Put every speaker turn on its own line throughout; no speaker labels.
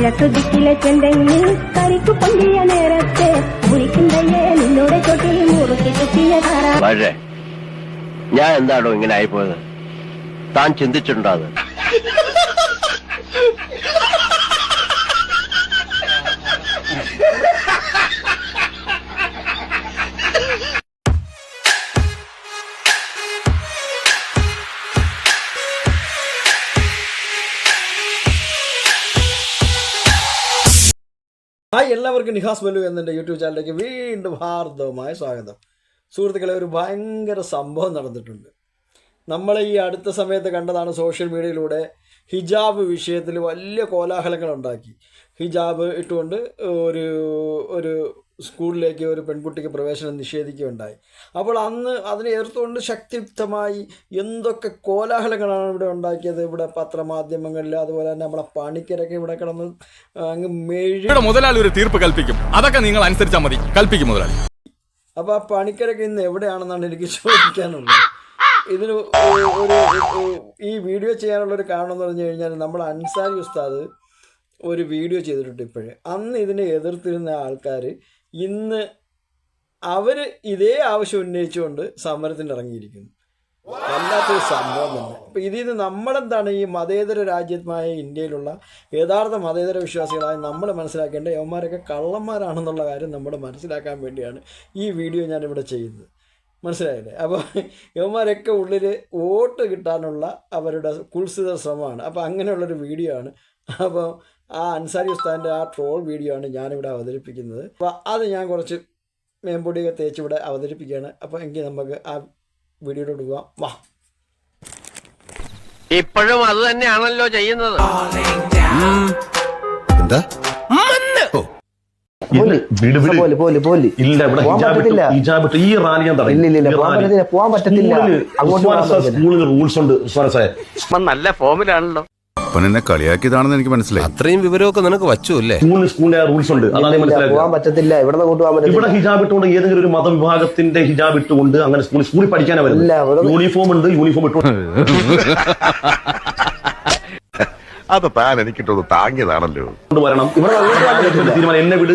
കിഴക്ക് ദിക്കിലെ ചെന്തെങ്ങിൽ കരിക്കു പൊന്തിയ നേരത്തെ മുരിക്കുന്നയ്യേ നിന്നോട് ചൊട്ടിൽ മുറുക്കി കുത്തിയ കറ
വളരെ. ഞാൻ എന്താണോ ഇങ്ങനെ ആയിപ്പോയത്? താൻ ചിന്തിച്ചിട്ടുണ്ടോ അത്?
ഹായ് എല്ലാവർക്കും നിഹാസ് ബലു എന്നെ യൂട്യൂബ് ചാനലിലേക്ക് വീണ്ടും ഹാർദവമായ സ്വാഗതം. സുഹൃത്തുക്കളെ ഒരു ഭയങ്കര സംഭവം നടന്നിട്ടുണ്ട്. നമ്മൾ ഈ അടുത്ത സമയത്ത് കണ്ടതാണ് സോഷ്യൽ മീഡിയയിലൂടെ ഹിജാബ് വിഷയത്തിൽ വലിയ കോലാഹലങ്ങൾ ഉണ്ടാക്കി. ഹിജാബ് ഇട്ടുകൊണ്ട് ഒരു ഒരു സ്കൂളിലേക്ക് ഒരു പെൺകുട്ടിക്ക് പ്രവേശനം നിഷേധിക്കുകയുണ്ടായി. അപ്പോൾ അന്ന് അതിനെ എതിർത്തുകൊണ്ട് ശക്തിയുക്തമായി എന്തൊക്കെ കോലാഹലങ്ങളാണ് ഇവിടെ ഉണ്ടാക്കിയത്. ഇവിടെ പത്രമാധ്യമങ്ങളിൽ അതുപോലെ തന്നെ നമ്മളെ പണിക്കരൊക്കെ ഇവിടെ കിടന്ന് അങ്ങ് മെഴി
മുതലാളി ഒരു തീർപ്പ് കൽപ്പിക്കും. അതൊക്കെ നിങ്ങൾ അനുസരിച്ചാൽ മതി. കൽപ്പിക്കും മുതലാളി.
അപ്പോൾ ആ പണിക്കരൊക്കെ ഇന്ന് എവിടെയാണെന്നാണ് എനിക്ക് ചോദിക്കാനുള്ളത്. ഇതിന് ഒരു ഈ വീഡിയോ ചെയ്യാനുള്ള ഒരു കാരണം എന്ന് പറഞ്ഞു കഴിഞ്ഞാൽ നമ്മൾ അൻസാരി ഉസ്താദ് ഒരു വീഡിയോ ചെയ്തിട്ടുണ്ട് ഇപ്പോഴേ. അന്ന് ഇതിനെ എതിർത്തിരുന്ന ആൾക്കാർ ഇന്ന് അവർ ഇതേ ആവശ്യം ഉന്നയിച്ചുകൊണ്ട് സമരത്തിന് ഇറങ്ങിയിരിക്കുന്നു. വല്ലാത്തൊരു സംഭവം തന്നെ. അപ്പം ഇതിൽ നിന്ന് നമ്മളെന്താണ് ഈ മതേതര രാജ്യമായ ഇന്ത്യയിലുള്ള യഥാർത്ഥ മതേതര വിശ്വാസികളായ നമ്മൾ മനസ്സിലാക്കേണ്ട യവന്മാരൊക്കെ കള്ളന്മാരാണെന്നുള്ള കാര്യം നമ്മൾ മനസ്സിലാക്കാൻ വേണ്ടിയാണ് ഈ വീഡിയോ ഞാനിവിടെ ചെയ്യുന്നത്. മനസ്സിലായില്ലേ? അപ്പോൾ യവന്മാരൊക്കെ ഉള്ളിൽ വോട്ട് കിട്ടാനുള്ള അവരുടെ കുൽസിത ശ്രമമാണ്. അപ്പോൾ അങ്ങനെയുള്ളൊരു വീഡിയോ ആണ്. അപ്പോൾ ആ അൻസാരി ഉസ്താദിന്റെ ആ ട്രോൾ വീഡിയോ ആണ് ഞാനിവിടെ അവതരിപ്പിക്കുന്നത്. അപ്പോൾ അത് ഞാൻ കുറച്ച് മേമ്പൊടിയൊക്കെ തേച്ച് ഇവിടെ അവതരിപ്പിക്കുകയാണ്. അപ്പോൾ എങ്കിൽ നമുക്ക് ആ വീഡിയോയിലോട്ട് പോവാം. വാ.
ഇപ്പോഴും അത് തന്നെയാണല്ലോ ചെയ്യുന്നത്.
എന്താ? ഈ റാലി ഞാൻ
പോകാൻ
നല്ല ഫോമിലാണല്ലോ.
പിന്നെ എന്നെ കളിയാക്കിയതാണെന്ന് എനിക്ക് മനസ്സിലായി.
അത്രയും വിവരമൊക്കെ നിനക്ക് വച്ചു അല്ലേ?
സ്കൂളിൽ സ്കൂളിന്റെ റൂൾസ് ഉണ്ട്.
പറ്റത്തില്ല. ഇവിടെ പോകാൻ
ഇവിടെ ഹിജാബ് ഇട്ടുകൊണ്ട് ഏതെങ്കിലും ഒരു മതവിഭാഗത്തിന്റെ ഹിജാബ് ഇട്ടുകൊണ്ട് അങ്ങനെ സ്കൂളിൽ സ്കൂളിൽ പഠിക്കാനാ വരുന്നത്. യൂണിഫോം ഉണ്ട് യൂണിഫോം ഇട്ടുകൊണ്ട്.
അത് താൻ എനിക്കിട്ടൊന്ന് താങ്ങിയതാണല്ലോ.
ഇവിടെ
തീരുമാനം. എന്നെ വിട്.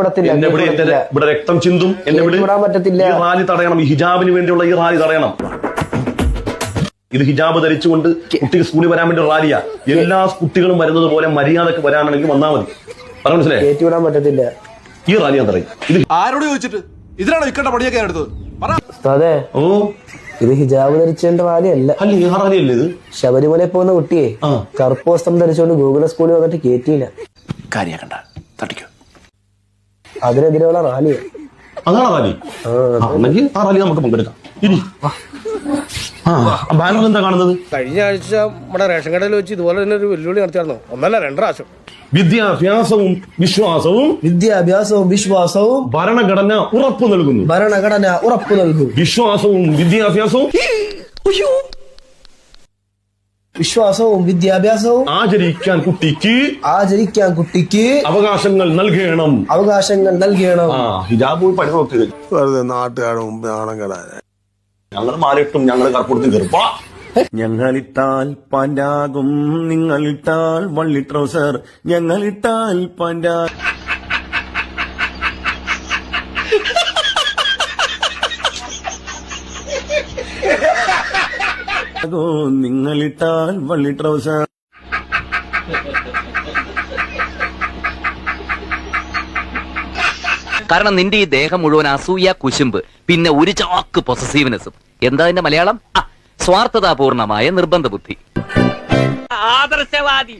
വിടത്തില്ല,
എന്നെ വിട്.
കേറ്റി
എന്റെ
വിടത്തില്ല.
ഇവിടെ രക്തം ചിന്തും. എന്നെ വിട്.
കേറ്റി വിടാൻ പറ്റത്തില്ല.
ഈ റാലി തടയണം. ഈ ഹിജാബിന് വേണ്ടിയുള്ള ഈ റാലി തടയണം. ഇത് ഹിജാബ് ധരിച്ചുകൊണ്ട് കുട്ടിക്ക് സ്കൂളിൽ വരാൻ വേണ്ടി റാലിയാ. എല്ലാ കുട്ടികളും വരുന്നത് പോലെ മര്യാദയ്ക്ക് വരാനാണെങ്കിൽ വന്നാൽ മതി. പറഞ്ഞു മനസ്സിലായി?
കയറ്റി വിടാൻ പറ്റത്തില്ല.
ഈ റാലി ഞാൻ തടയും. ഇത്
ആരോട് ചോദിച്ചിട്ട്? ഇതിനാണോ ഇക്കണ്ട പണിയൊക്കെ ഞാൻ എടുത്തത്? പറ.
ഉസ്താദേ
ഓ.
ഇത് ഹിജാബ് ധരിച്ചേണ്ട കാര്യമല്ല
അല്ല അല്ലേ ഇത്?
ശബരിമലയിൽ പോകുന്ന കുട്ടിയെ. കറുപ്പ് വസ്ത്രം ധരിച്ചുകൊണ്ട് ഗൂഗിൾ സ്കൂളിൽ വന്നിട്ട് കയറ്റിയില്ല
കാര്യാക്കണ്ട തട്ടിക്കോ.
അതിനെതിരെയുള്ള റാലിയാണ്
അതാണ് റാലി.
ആ
റാലി നമുക്ക് പങ്കെടുക്കാം. ഇനി എന്താ കാണുന്നത്?
കഴിഞ്ഞ ആഴ്ച നമ്മുടെ റേഷൻ കടയിൽ വെച്ച് ഇതുപോലെ തന്നെ ഒരു വെല്ലുവിളി നടത്തിയായിരുന്നു. ഒന്നല്ല രണ്ട് പ്രാവശ്യം.
വിദ്യാഭ്യാസവും വിശ്വാസവും
വിദ്യാഭ്യാസവും വിശ്വാസവും
ഭരണഘടന ഉറപ്പു നൽകുന്നു.
ഭരണഘടന ഉറപ്പു നൽകുന്നു.
വിശ്വാസവും വിദ്യാഭ്യാസവും
വിശ്വാസവും വിദ്യാഭ്യാസവും
ആചരിക്കാൻ കുട്ടിക്ക്
ആചരിക്കാൻ കുട്ടിക്ക്
അവകാശങ്ങൾ നൽകണം.
അവകാശങ്ങൾ നൽകണം.
ആ ഹിജാബ് പണി നോക്കുക
നാട്ടുകാരും നാട്ടുകാരുടെ മുമ്പ് നാണം കെടാൻ
ഞങ്ങൾ മാലിട്ടും ഞങ്ങൾ കറുപ്പുറത്ത് കയറിപ്പോ
ഞങ്ങളിട്ടാൽ പാൻഡാകും നിങ്ങളിട്ടാൽ വള്ളി ട്രൗസർ. ഞങ്ങളിട്ടാൽ പാൻഡാ നിങ്ങളിട്ടാൽ വള്ളി ട്രൗസർ.
കാരണം നിന്റെ ഈ ദേഹം മുഴുവൻ അസൂയ കുശുമ്പ് പിന്നെ ഒരു ചാക്ക് പൊസസീവ്നെസ്സും എന്താ അതിന്റെ മലയാളം? ആ, സ്വാർത്ഥതാപൂർണമായ നിർബന്ധ ബുദ്ധി ആദർശവാദി